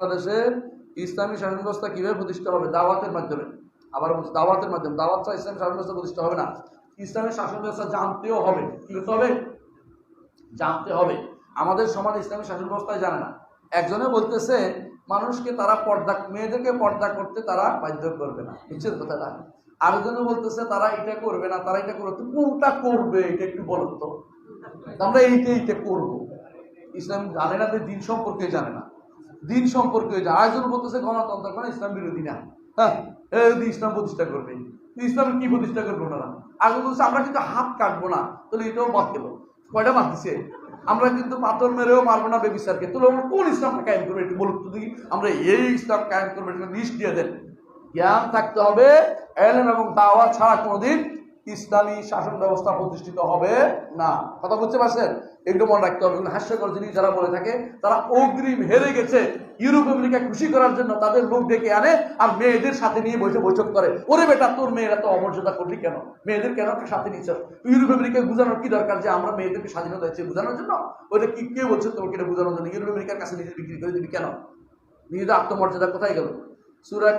বাংলাদেশে ইসলামী শাসন ব্যবস্থা কীভাবে প্রতিষ্ঠা হবে? দাওয়াতের মাধ্যমে। আবার বলছি, দাওয়াতের মাধ্যমে। দাওয়াত ছাড়া ইসলামী শাসন ব্যবস্থা প্রতিষ্ঠা হবে না। ইসলামের শাসন ব্যবস্থা জানতেও হবে। কি করতে হবে জানতে হবে। আমাদের সমাজ ইসলামী শাসন ব্যবস্থায় জানে না। একজনে বলতেছে, মানুষকে তারা পর্দা, মেয়েদেরকে পর্দা করতে তারা বাধ্য করবে না। বুঝছেন কথাটা? আরেকজনে বলতেছে, তারা এটা করবে না, তারা এটা করবে কোনটা করবে? এটা একটু বলুন তো। আমরা এইটা এইটা করব। ইসলাম জানে না যে দিন সম্পর্কে জানে না। দিন সম্পর্কে হয়েছে আরেকজন বলতেছে গণতন্ত্র মানে ইসলাম বিরোধী না। হ্যাঁ ইসলাম প্রতিষ্ঠা করবে। ইসলাম কি প্রতিষ্ঠা করবে ওনারা? আগে বলছে, আমরা কিন্তু হাত কাটবো না। তাহলে এটাও বাদ গেল। কয়টা বাদ আমরা কিন্তু পাথর মেরেও মারবো না বেবিসারকে তাহলে আমরা কোন ইসলামটা কায়েম করব? একটু বলুন তো দেখি। আমরা এই ইসলাম কায়েম করব একটা লিস্ট দিয়ে দেন। জ্ঞান থাকতে হবে এলেন এবং দাওয়া ছাড়া কোনোদিন ইসলামী শাসন ব্যবস্থা প্রতিষ্ঠিত হবে না। কথা বুঝতে পারছেন? একটু মনে রাখতে হবে হাস্যকর জিনিস যারা বলে থাকে, তারা অগ্রিম হেরে গেছে। ইউরোপ, আমেরিকা খুশি করার জন্য তাদের লোক ডেকে আনে আর মেয়েদের সাথে নিয়ে বসে বৈঠক করে। ওরে বেটা, তোর মেয়েরা তো অমর্যাদা করলি কেন? মেয়েদের কেন সাথে নিচ্ছ? ইউরোপ, আমেরিকায় বোঝানোর কি দরকার যে আমরা মেয়েদেরকে স্বাধীনতা দিচ্ছি বোঝানোর জন্য? ওটা কি, কে বলছে তোমাকে এটা বোঝানোর জন্য? ইউরোপ, আমেরিকার কাছে নিজে বিক্রি করে দিবি কেন? নিজেদের আত্মমর্যাদা কোথায় গেল? সুরা